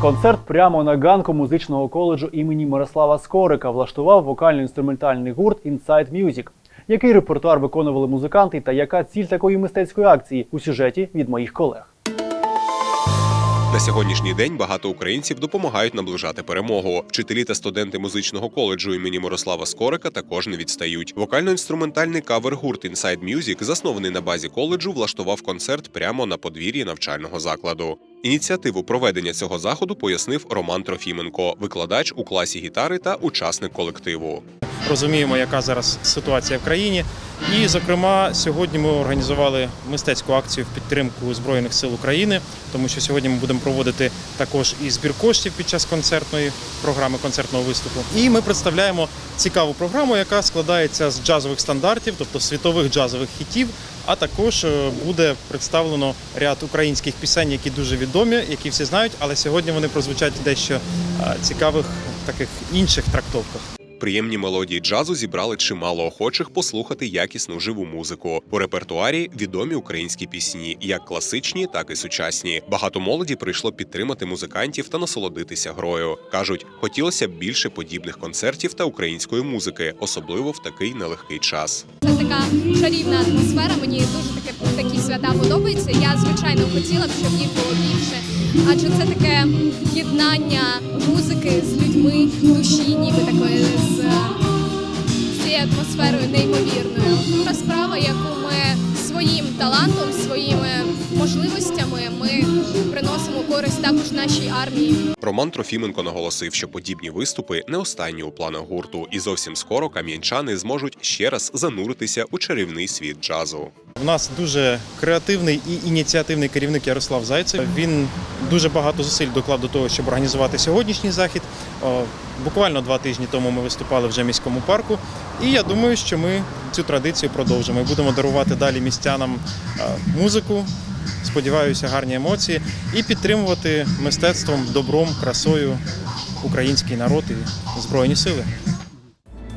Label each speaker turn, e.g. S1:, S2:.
S1: Концерт прямо на ганку музичного коледжу імені Мирослава Скорика влаштував вокально-інструментальний гурт Inside Music. Який репертуар виконували музиканти та яка ціль такої мистецької акції у сюжеті від моїх колег?
S2: На сьогоднішній день багато українців допомагають наближати перемогу. Вчителі та студенти музичного коледжу імені Мирослава Скорика також не відстають. Вокально-інструментальний кавер-гурт Inside Music, заснований на базі коледжу, влаштував концерт прямо на подвір'ї навчального закладу. Ініціативу проведення цього заходу пояснив Роман Трофіменко, викладач у класі гітари та учасник колективу.
S3: Розуміємо, яка зараз ситуація в країні. І, зокрема, сьогодні ми організували мистецьку акцію в підтримку Збройних сил України, тому що сьогодні ми будемо проводити також і збір коштів під час концертної програми, концертного виступу. І ми представляємо цікаву програму, яка складається з джазових стандартів, тобто світових джазових хітів. А також е, буде представлено ряд українських пісень, які дуже відомі, які всі знають, але сьогодні вони прозвучать дещо е, цікавих таких інших трактовках.
S2: Приємні мелодії джазу зібрали чимало охочих послухати якісну живу музику. У репертуарі відомі українські пісні, як класичні, так і сучасні. Багато молоді прийшло підтримати музикантів та насолодитися грою. кажуть, хотілося б більше подібних концертів та української музики, особливо в такий нелегкий час.
S4: Це така чарівна атмосфера. Мені дуже таке такі свята подобаються. Я звичайно хотіла б, щоб їх було більше. Адже це таке єднання музики атмосферою неймовірною. Та справа, яку ми своїм талантом, своїми можливостями ми приносимо користь також нашій армії.
S2: Роман Трофіменко наголосив, що подібні виступи не останні у планах гурту, і зовсім скоро кам'янчани зможуть ще раз зануритися у чарівний світ джазу.
S3: У нас дуже креативний і ініціативний керівник Ярослав Зайцев. Він дуже багато зусиль доклав до того, щоб організувати сьогоднішній захід. Буквально два тижні тому ми виступали вже в міському парку. І я думаю, що ми цю традицію продовжимо. І будемо дарувати далі містянам е, музику. Сподіваюся, гарні емоції і підтримувати мистецтвом, добром, красою український народ і збройні сили.